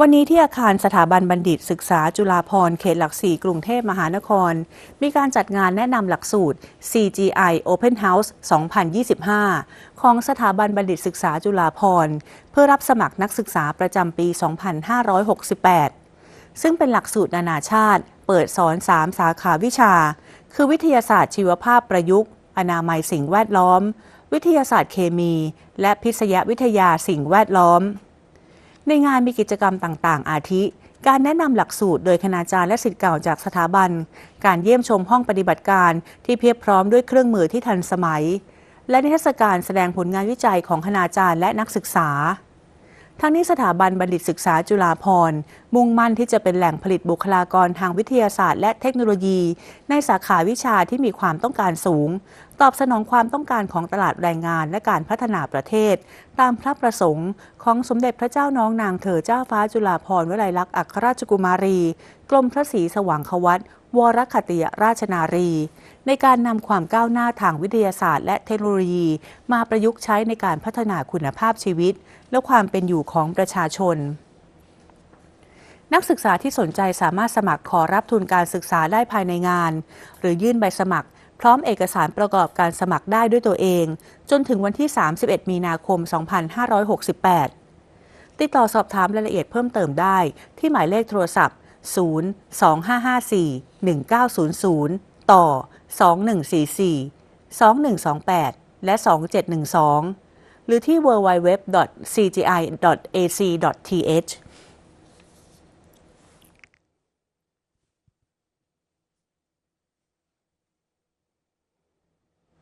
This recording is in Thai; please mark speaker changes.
Speaker 1: วันนี้ที่อาคารสถาบันบัณฑิตศึกษาจุฬาภรณ์เขตหลักสี่กรุงเทพมหานคร มีการจัดงานแนะนำหลักสูตร CGI Open House 2025 ของสถาบันบัณฑิตศึกษาจุฬาภรณ์เพื่อรับสมัครนักศึกษาประจำปี 2568 ซึ่งเป็นหลักสูตรนานาชาติ เปิดสอน 3 สาขาวิชา คือวิทยาศาสตร์ชีวภาพประยุกต์ อนามัยสิ่งแวดล้อม วิทยาศาสตร์เคมี และพิษยวิทยาสิ่งแวดล้อม ในงานมีกิจกรรมต่าง ๆ อาทิ การแนะนำหลักสูตรโดยคณาจารย์และศิษย์เก่าจากสถาบัน การเยี่ยมชมห้องปฏิบัติการที่เพียบพร้อมด้วยเครื่องมือที่ทันสมัย และนิทรรศการแสดงผลงานวิจัยของคณาจารย์และนักศึกษา ทั้งนี้สถาบันบัณฑิตศึกษาจุฬาภรณ์มุ่งมั่นที่จะเป็นแหล่งผลิตบุคลากรทางวิทยาศาสตร์ และเทคโนโลยี ในสาขาวิชาที่มีความต้องการสูงตอบสนองความต้องการของตลาดแรงงานและการพัฒนาประเทศ ตามพระประสงค์ของสมเด็จพระเจ้าน้องนางเธอเจ้าฟ้าจุฬาภรณ์วลัยลักษณ์อัครราชกุมารี กรมพระศรีสว่างควัตวรคติยราชนารี ในการนำความก้าวหน้าทางวิทยาศาสตร์และเทคโนโลยี มาประยุกต์ใช้ในการพัฒนาคุณภาพชีวิต และความเป็นอยู่ของประชาชนนักศึกษาที่สนใจสามารถสมัครขอรับทุนการศึกษาได้ภายในงาน หรือยื่นใบสมัคร พร้อมเอกสารประกอบการสมัครได้ด้วยตัวเอง จนถึงวันที่ 31 มีนาคม 2568 ติดต่อสอบถามรายละเอียดเพิ่มเติมได้ที่หมายเลขโทรศัพท์ 0 2554 1900 ต่อ 2144 2128 และ 2712 หรือที่ www.cgi.ac.th